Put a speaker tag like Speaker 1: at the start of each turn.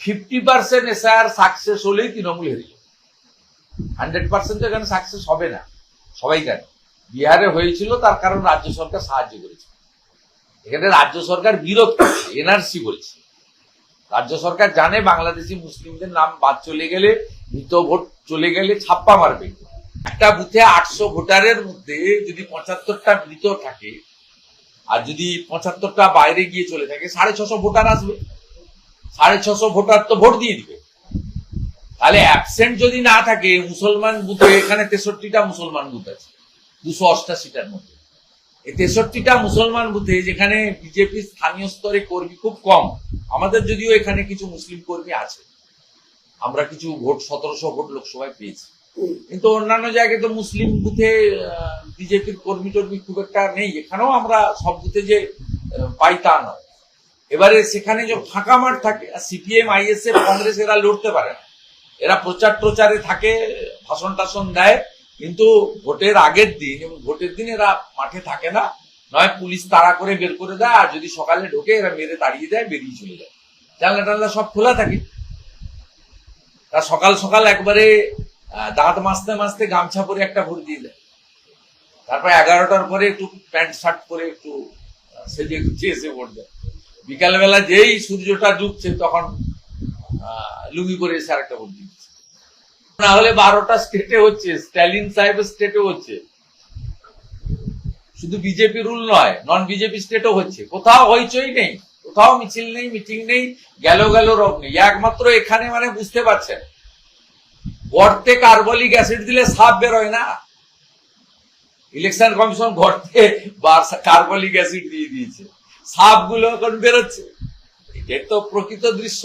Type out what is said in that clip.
Speaker 1: Fifty percent SR success হলেই তৃণমূল হেরে যাবে। হান্ড্রেড পার্সেন্ট এখানে সাকসেস হবে না। সবাই জানে। বিহারে হয়েছিল, তার কারণ রাজ্য সরকার সাহায্য করেছে। এখানে রাজ্য সরকার বিরোধ করছে, এনআরসি বলছে। রাজ্য সরকার জানে বাংলাদেশি মুসলিমদের নাম বাদ চলে গেলে মৃত ভোট চলে গেলে ছাপ্পা মারবে। একটা বুথে আটশো ভোটারের মধ্যে যদি পঁচাত্তরটা মৃত থাকে, আর যদি পঁচাত্তরটা বাইরে গিয়ে চলে থাকে, সাড়ে ছশো ভোটার আসবে। সাড়ে ছশো ভোটার তো ভোট দিয়ে দিবে। তাহলে অ্যাবসেন্ট যদি না থাকে, মুসলমান বুথে এখানে তেষট্টিটা মুসলমান বুথ আছে, দুশো অষ্টাশিটার মধ্যে। এই তেষট্টিটা মুসলমান বুথে যেখানে বিজেপি স্থানীয় স্তরে কর্মী খুব কম, আমাদের যদিও এখানে কিছু মুসলিম কর্মী আছে। আমরা কিছু ভোট, সতেরোশো ভোট লোকসভায় পেয়েছি। কিন্তু অন্যান্য জায়গায় তো মুসলিম বুথে বিজেপির কর্মী টর্মী খুব একটা নেই। এখানেও আমরা সব বুথে যে পাই তা নয়। এবারে সেখানে যে ফাঁকা মাঠ থাকে সিপিএম, আইএসএফ, কংগ্রেস এরা লড়তে পারে না। এরা প্রচার প্রচারে থাকে, ভাষণ টাষণ দেয়, কিন্তু ভোটের আগের দিন এবং ভোটের দিন এরা মাঠে থাকে না। নয়, পুলিশ তাড়া করে বের করে দেয়, আর যদি সকালে ঢোকে, এরা মেরে তাড়িয়ে দেয়, বেরিয়ে চলে যায়। জানলা টানলা সব খোলা থাকে। তা সকাল সকাল একবারে দাঁত মাজতে মাজতে গামছা পরে একটা ভোট দিয়ে দেয়। তারপর এগারোটার পরে একটু প্যান্ট শার্ট পরে একটু সেজে গুছিয়ে এসে ভোট দেয়। বিকালবেলা যেই সূর্যটা ডুবছে তখন লুঙ্গি করে এসে আরেকটা ভোট দিচ্ছে। না হলে বারোটা স্টেটে হচ্ছে, স্ট্যালিন সাহেবের স্টেটে হচ্ছে। শুধু বিজেপি রুল নয় নন বিজেপি স্টেটও হচ্ছে। কোথাও হইচই নেই, কোথাও মিছিল নেই মিটিং নেই, গেল গেল রব নেই। একমাত্র এখানে মানে বুঝতে পারছেন, গর্তে কার্বলিক অ্যাসিড দিলে সাপ বেরোয় না। ইলেকশন কমিশন গর্তে কার্বলিক অ্যাসিড দিয়ে দিয়েছে। সাপগুলো এখন বেরোচ্ছে। এটা তো প্রকৃত দৃশ্য।